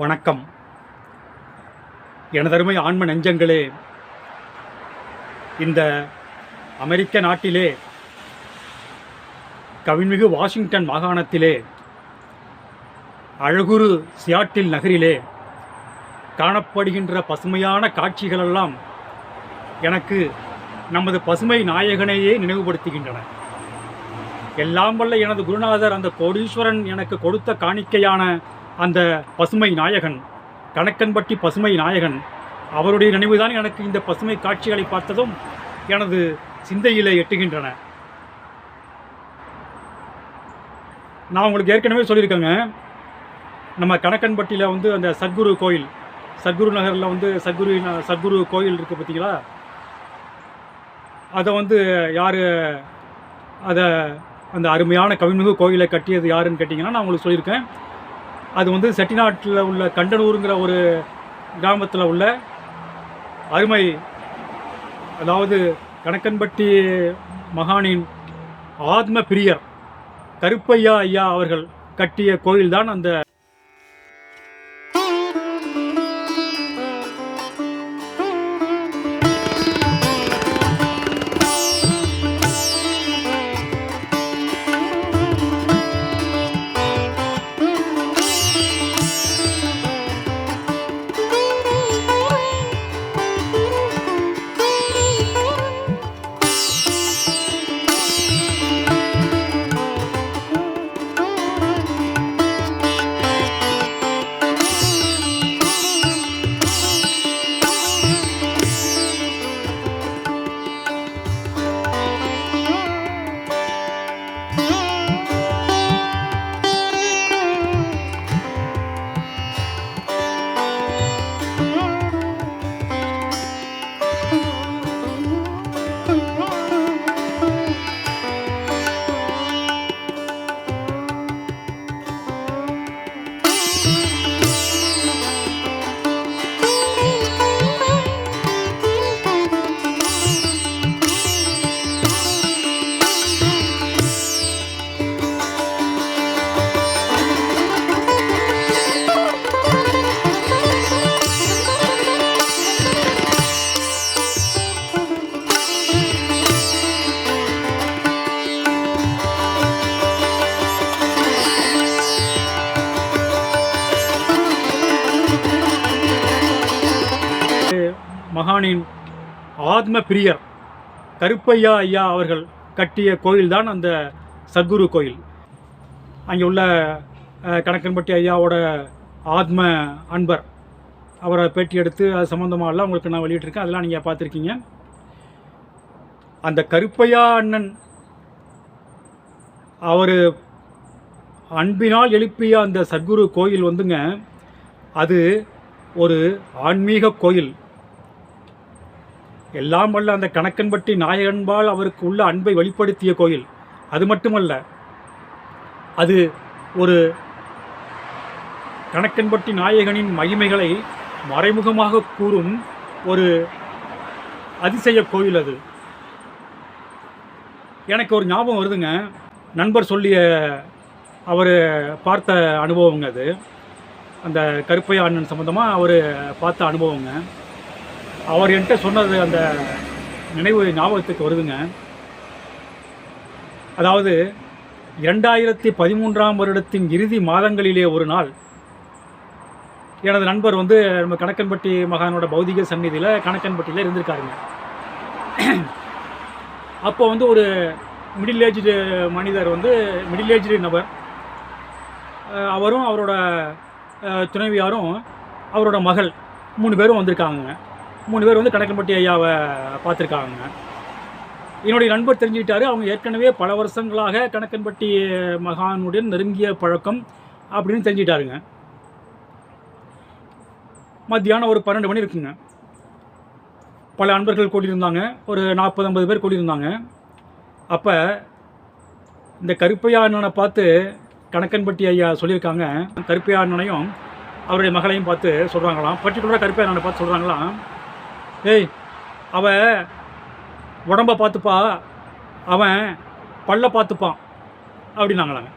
வணக்கம். எனதருமை ஆன்ம நெஞ்சங்களே இந்த அமெரிக்க நாட்டிலே கவின்மிகு வாஷிங்டன் மாகாணத்திலே அழகுரு சியாட்டில் நகரிலே காணப்படுகின்ற பசுமையான காட்சிகளெல்லாம் எனக்கு நமது பசுமை நாயகனையே நினைவுபடுத்துகின்றன. எல்லாம் வல்ல எனது குருநாதர் அந்த கோடீஸ்வரன் எனக்கு கொடுத்த காணிக்கையான அந்த பசுமை நாயகன் கணக்கன்பட்டி பசுமை நாயகன் அவருடைய நினைவுதான் எனக்கு இந்த பசுமை காட்சிகளை பார்த்ததும் எனது சிந்தையிலே எட்டுகின்றன. நான் உங்களுக்கு ஏற்கனவே சொல்லியிருக்கேங்க. நம்ம கணக்கன்பட்டியில் வந்து அந்த சத்குரு கோயில் சத்குரு நகரில் வந்து சத்குரு சத்குரு கோயில் இருக்குது பார்த்தீங்களா? அதை வந்து யார் அதை அந்த அருமையான கவிமிகு கோயிலை கட்டியது யாருன்னு கேட்டிங்கன்னா நான் உங்களுக்கு சொல்லியிருக்கேன். அது வந்து செட்டிநாட்டில் உள்ள கண்டனூருங்கிற ஒரு கிராமத்தில் உள்ள அருமை அதாவது கணக்கன்பட்டி மகானின் ஆத்ம பிரியர் கருப்பையா ஐயா அவர்கள் கட்டிய கோயில்தான் அந்த மகானின் ஆத்ம பிரியர் கருப்பையா ஐயா அவர்கள் கட்டிய கோயில்தான் அந்த சத்குரு கோயில். அங்கே உள்ள கணக்கன்பட்டி ஐயாவோட ஆத்ம அன்பர். அவரை பேட்டி எடுத்து அது சம்மந்தமாகலாம் உங்களுக்கு நான் வெளியிட்டிருக்கேன். அதெல்லாம் நீங்கள் பார்த்துருக்கீங்க. அந்த கருப்பையா அண்ணன் அவர் அன்பினால் எழுப்பிய அந்த சத்குரு கோயில் வந்துங்க அது ஒரு ஆன்மீக கோயில். எல்லாம் வல்ல அந்த கணக்கன்பட்டி நாயகன்பால் அவருக்கு உள்ள அன்பை வெளிப்படுத்திய கோயில். அது மட்டுமல்ல அது ஒரு கணக்கன்பட்டி நாயகனின் மகிமைகளை மறைமுகமாக கூறும் ஒரு அதிசய கோயில் அது. எனக்கு ஒரு ஞாபகம் வருதுங்க. நண்பர் சொல்லிய அவர் பார்த்த அனுபவங்க அது. அந்த கருப்பையா அண்ணன் சம்மந்தமாக அவர் பார்த்த அனுபவங்க. அவர் என்கிட்ட சொன்னது அந்த நினைவு ஞாபகத்துக்கு வருதுங்க. அதாவது இரண்டாயிரத்தி பதிமூன்றாம் வருடத்தின் இறுதி மாதங்களிலே ஒரு நாள் எனது நண்பர் வந்து நம்ம கணக்கன்பட்டி மகானோட பௌதிக சந்நிதியில் கணக்கன்பட்டியில் இருந்திருக்காருங்க. அப்போ வந்து ஒரு மிடில் ஏஜ்டு மனிதர் வந்து மிடில் ஏஜ்டு நபர் அவரும் அவரோட துணைவியாரும் அவரோட மகள் மூணு பேரும் வந்திருக்காங்க மூணு பேர் வந்து கணக்கன்பட்டி ஐயாவை பார்த்துருக்காங்க. என்னுடைய நண்பர் தெரிஞ்சுக்கிட்டாரு. அவங்க ஏற்கனவே பல வருஷங்களாக கணக்கன்பட்டி மகானுடன் நெருங்கிய பழக்கம் அப்படின்னு தெரிஞ்சுக்கிட்டாருங்க. மத்தியானம் ஒரு பன்னெண்டு மணி இருக்குங்க. பல அன்பர்கள் கூடியிருந்தாங்க. ஒரு நாற்பது ஐம்பது பேர் கூடியிருந்தாங்க. அப்போ இந்த கருப்பையா அண்ணனை பார்த்து கணக்கன்பட்டி ஐயா சொல்லியிருக்காங்க. கருப்பையா அண்ணனையும் அவருடைய மகளையும் பார்த்து சொல்கிறாங்களாம் பர்டிகுலராக கருப்பையா அண்ணனை பார்த்து சொல்கிறாங்களாம் ஏய் அவ உடம்ப பார்த்துப்பா. அவன் பல்ல பார்த்துப்பான் அப்படின்னாங்களாங்க.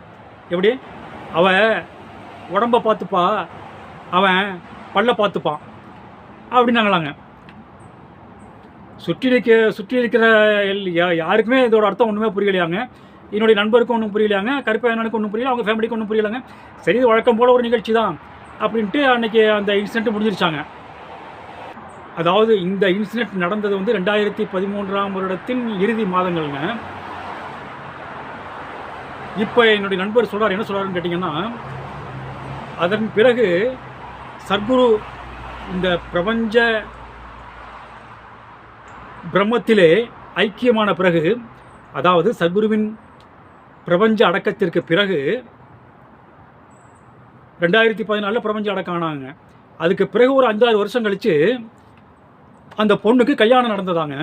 எப்படி? அவ உடம்ப பார்த்துப்பா அவன் பல்ல பார்த்துப்பான் அப்படின்னாங்களாங்க. சுற்றி இருக்க சுற்றி இருக்கிற எல்- யா- யாருக்குமே இதோட அர்த்தம் ஒன்றுமே புரியலையாங்க. என்னுடைய நண்பருக்கும் ஒன்றும் புரியலையாங்க. கருப்பையனுக்கு ஒன்றும் புரியல. அவங்க ஃபேமிலிக்கு ஒன்றும் புரியலைங்க. சரி இது வழக்கம் போல் ஒரு நிகழ்ச்சி தான் அப்படின்ட்டு அன்னைக்கு அந்த இன்சிடென்ட் முடிஞ்சிருச்சாங்க. அதாவது இந்த இன்சிடென்ட் நடந்தது வந்து ரெண்டாயிரத்தி பதிமூன்றாம் வருடத்தின் இறுதி மாதங்கள்ங்க. இப்போ என்னுடைய நண்பர் சொல்கிறார் என்ன சொல்கிறாருன்னு கேட்டிங்கன்னா அதன் பிறகு சத்குரு இந்த பிரபஞ்ச பிரம்மத்திலே ஐக்கியமான பிறகு அதாவது சத்குருவின் பிரபஞ்ச அடக்கத்திற்கு பிறகு ரெண்டாயிரத்தி பதினாலில் பிரபஞ்ச அடக்கம் ஆனாங்க. அதுக்கு பிறகு ஒரு அஞ்சாறு வருஷம் கழித்து அந்த பொண்ணுக்கு கல்யாணம் நடந்ததாங்க.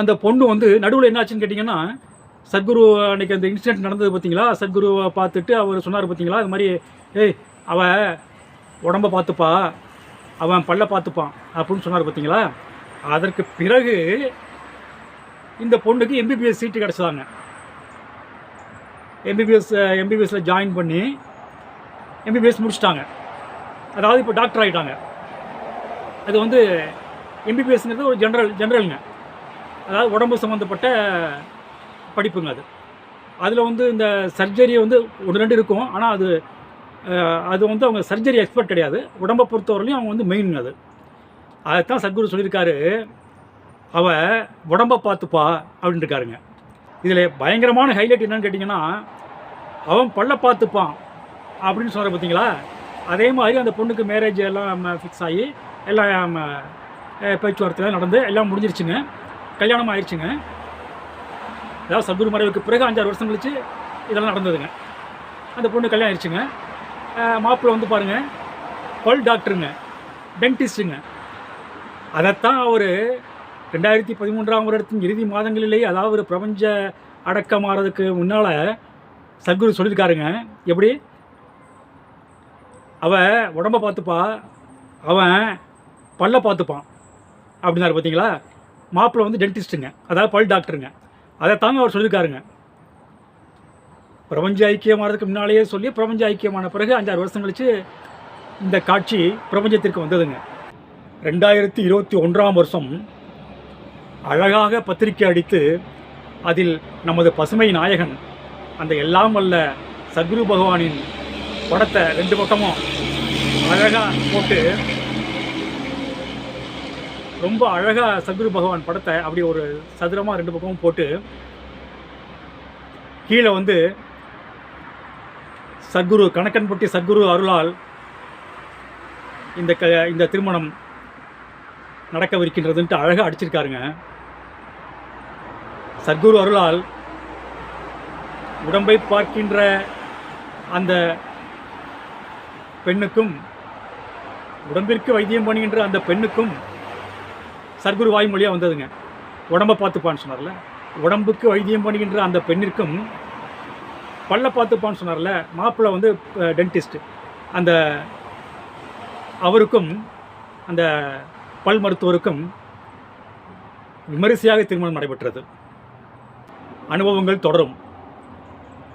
அந்த பொண்ணு வந்து நடுவில் என்னாச்சுன்னு கேட்டிங்கன்னா சத்குரு அன்னைக்கு அந்த இன்சிடென்ட் நடந்தது பார்த்தீங்களா சத்குருவை பார்த்துட்டு அவர் சொன்னார் பார்த்தீங்களா அது மாதிரி ஏய் அவ உடம்ப பார்த்துப்பா. அவன் பல்ல பார்த்துப்பான். அப்படின்னு சொன்னார் பார்த்தீங்களா அதற்கு பிறகு இந்த பொண்ணுக்கு எம்பிபிஎஸ் சீட்டு கிடச்சிதாங்க. எம்பிபிஎஸ் எம்பிபிஎஸ்சில் ஜாயின் பண்ணி எம்பிபிஎஸ் முடிச்சிட்டாங்க. அதாவது இப்போ டாக்டர் ஆகிட்டாங்க அது வந்து எம்பிபிஎஸ்ங்கிறது ஒரு ஜென்ரல் ஜென்ரலுங்க அதாவது உடம்பு சம்மந்தப்பட்ட படிப்புங்க அது. அதில் வந்து இந்த சர்ஜரி வந்து ஒன்று ரெண்டு இருக்கும். ஆனால் அது அது வந்து அவங்க சர்ஜரி எக்ஸ்பர்ட் கிடையாது. உடம்பை பொறுத்தவரையிலையும் அவங்க வந்து மெயின் அது. அதைத்தான் சத்குரு சொல்லியிருக்காரு. அவ உடம்பை பார்த்துப்பா அப்படின்னு இருக்காருங்க. இதில் பயங்கரமான ஹைலைட் என்னன்னு கேட்டிங்கன்னா அவன் பல்ல பார்த்துப்பான் அப்படின்னு சொல்கிற பார்த்தீங்களா அதே மாதிரி அந்த பொண்ணுக்கு மேரேஜ் எல்லாம் ஃபிக்ஸ் ஆகி எல்லாம் அஹ், பேச்சுவார்த்தை நடந்து எல்லாம் முடிஞ்சிருச்சுங்க. கல்யாணம் ஆயிடுச்சுங்க அதாவது சத்குரு மறைவுக்கு பிறகு அஞ்சாறு வருஷம் கழிச்சு இதெல்லாம் நடந்ததுங்க. அந்த பொண்ணு கல்யாணம் ஆயிடுச்சுங்க மாப்பிள்ளை வந்து பாருங்கள் பல் டாக்டருங்க டென்டிஸ்ட்டுங்க. அதைத்தான் அவர் ரெண்டாயிரத்தி பதிமூன்றாம் வருடத்தின் இறுதி மாதங்களிலேயே அதாவது ஒரு அடக்கம் அடக்கமாறதுக்கு முன்னால் சத்குரு சொல்லியிருக்காருங்க. எப்படி? அவ உடம்ப பார்த்துப்பா. அவன் பல்ல பார்த்துப்பான். அப்படின்னாரு பார்த்தீங்களா மாப்பிள்ளை வந்து டென்டிஸ்ட்டுங்க அதாவது பல் டாக்டருங்க அதை தாங்க அவர் சொல்லியிருக்காருங்க. பிரபஞ்ச ஐக்கியமானதுக்கு முன்னாலேயே சொல்லி பிரபஞ்ச ஐக்கியமான பிறகு அஞ்சாறு வருஷம் கழித்து இந்த காட்சி பிரபஞ்சத்திற்கு வந்ததுங்க. ரெண்டாயிரத்தி இருபத்தி ஒன்றாம் வருஷம் அழகாக பத்திரிக்கை அடித்து அதில் நமது பசுமை நாயகன் அந்த எல்லாம் வல்ல சத்குரு பகவானின் படத்தை ரெண்டு பக்கமும் அழகாக போட்டு ரொம்ப அழகாக சத்குரு பகவான் படத்தை அப்படி ஒரு சதுரமாக ரெண்டு பக்கமும் போட்டு கீழே வந்து சத்குரு கணக்கன்பட்டி சத்குரு அருளால் இந்த க இந்த திருமணம் நடக்கவிருக்கின்றதுன்ட்டு அழகாக அடிச்சிருக்காருங்க. சத்குரு அருளால் உடம்பை பார்க்கின்ற அந்த பெண்ணுக்கும் உடம்பிற்கு வைத்தியம் பண்ணுகின்ற அந்த பெண்ணுக்கும் சர்க்குரு வாய்மொழியாக வந்ததுங்க. உடம்பை பார்த்துப்பான்னு சொன்னார்ல. உடம்புக்கு வைத்தியம் பண்ணுகின்ற அந்த பெண்ணிற்கும் பல்ல பார்த்துப்பான்னு சொன்னார்ல. மாப்பிள்ளை வந்து டென்டிஸ்ட்டு அந்த அவருக்கும் அந்த பல் மருத்துவருக்கும் விமரிசையாக திருமணம் நடைபெற்றது. அனுபவங்கள் தொடரும்.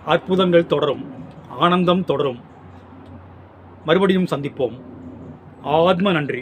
அற்புதங்கள் தொடரும். ஆனந்தம் தொடரும். மறுபடியும் சந்திப்போம். ஆத்ம நன்றி.